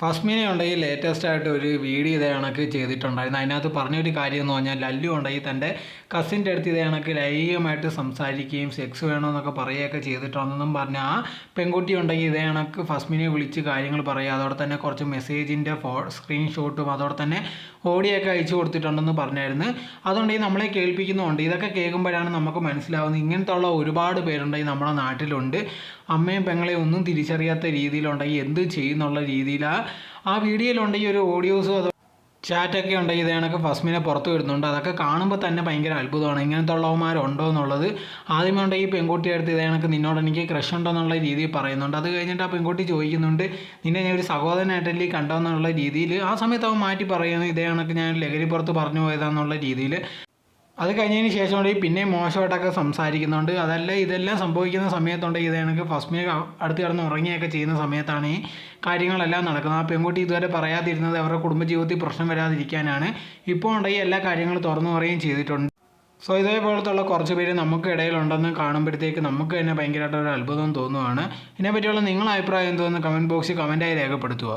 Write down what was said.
ഫസ്മിനെ ഉണ്ടെങ്കിൽ ലേറ്റസ്റ്റ് ആയിട്ട് ഒരു വീഡിയോ ഇതേ കണക്ക് ചെയ്തിട്ടുണ്ടായിരുന്നു. അതിനകത്ത് പറഞ്ഞൊരു കാര്യം എന്ന് പറഞ്ഞാൽ ലല്ലു ഉണ്ടെങ്കിൽ തന്റെ കസിന്റെ അടുത്ത് ഇതേ കണക്ക് ലൈംഗികമായിട്ട് സംസാരിക്കുകയും സെക്സ് വേണമെന്നൊക്കെ പറയുകയൊക്കെ ചെയ്തിട്ടുണ്ടെന്നും പറഞ്ഞ ആ പെൺകുട്ടി ഉണ്ടെങ്കിൽ ഇതേ കണക്ക് ഫസ്മിനെ വിളിച്ച് കാര്യങ്ങൾ പറയുക. അതോടെ തന്നെ കുറച്ച് മെസ്സേജിന്റെ ഫോ സ്ക്രീൻഷോട്ടും അതോടെ തന്നെ ഓഡിയോ ഒക്കെ അയച്ചു കൊടുത്തിട്ടുണ്ടെന്ന് പറഞ്ഞായിരുന്നു. അതുകൊണ്ടെങ്കിൽ നമ്മളെ കേൾപ്പിക്കുന്നുണ്ട് ഇതൊക്കെ കേൾക്കുമ്പോഴാണ് നമുക്ക് മനസ്സിലാവുന്നത്. ഇങ്ങനത്തെ ഉള്ള ഒരുപാട് പേരുണ്ടെങ്കിൽ നമ്മുടെ നാട്ടിലുണ്ട്. അമ്മയും പെങ്ങളെയും ഒന്നും തിരിച്ചറിയാത്ത രീതിയിലുണ്ടെങ്കിൽ എന്ത് ചെയ്യുന്നുള്ള രീതിയിൽ ആ വീഡിയോയിലുണ്ട് ഈ ഒരു ഓഡിയോസും അത് ചാറ്റൊക്കെ ഉണ്ടെങ്കിൽ ഇത് കണക്ക് ഫസ്മിനെ പുറത്ത് വരുന്നുണ്ട് അതൊക്കെ കാണുമ്പോൾ തന്നെ ഭയങ്കര അത്ഭുതമാണ്. ഇങ്ങനത്തെ ഉള്ളവന്മാരുണ്ടോ എന്നുള്ളത് ആദ്യമേ ഉണ്ടെങ്കിൽ പെൺകുട്ടി അടുത്ത് ഇത് കണക്ക് നിന്നോട് എനിക്ക് ക്രഷ് ഉണ്ടോ എന്നുള്ള രീതിയിൽ പറയുന്നുണ്ട്. അത് കഴിഞ്ഞിട്ട് ആ പെൺകുട്ടി ചോദിക്കുന്നുണ്ട് നിന്നെ ഞാൻ ഒരു സഹോദരനായിട്ടല്ലേ കണ്ടോ? എന്നുള്ള രീതിയിൽ ആ സമയത്ത് അവൻ മാറ്റി പറയുന്നു. ഇതേ കണക്ക് ഞാൻ ലഹരി പുറത്ത് പറഞ്ഞു പോയതാന്നുള്ള രീതിയിൽ അത് കഴിഞ്ഞതിന് ശേഷം ഉണ്ടെങ്കിൽ പിന്നെ മോശമായിട്ടൊക്കെ സംസാരിക്കുന്നുണ്ട് അതല്ല ഇതെല്ലാം സംഭവിക്കുന്ന സമയത്തുണ്ട് ഇത് എനിക്ക് ഫസ്മിനെ അടുത്ത് കിടന്ന് ഉറങ്ങിയൊക്കെ ചെയ്യുന്ന സമയത്താണ് ഈ കാര്യങ്ങളെല്ലാം നടക്കുന്നത്. ആ പെൺകുട്ടി ഇതുവരെ പറയാതിരുന്നത് അവരുടെ കുടുംബജീവിതത്തിൽ പ്രശ്നം വരാതിരിക്കാനാണ്. ഇപ്പോൾ ഉണ്ടെങ്കിൽ എല്ലാ കാര്യങ്ങളും തുറന്നു പറയുകയും ചെയ്തിട്ടുണ്ട്. സോ ഇതേപോലത്തുള്ള കുറച്ച് പേര് നമുക്ക് ഇടയിലുണ്ടെന്ന് കാണുമ്പോഴത്തേക്ക് നമുക്ക് തന്നെ ഭയങ്കരമായിട്ട് ഒരു അത്ഭുതം തോന്നുവാണ്. ഇതിനെപ്പറ്റിയുള്ള നിങ്ങളുടെ അഭിപ്രായം എന്തോന്ന് കമന്റ് ബോക്സിൽ കമന്റായി രേഖപ്പെടുത്തുക.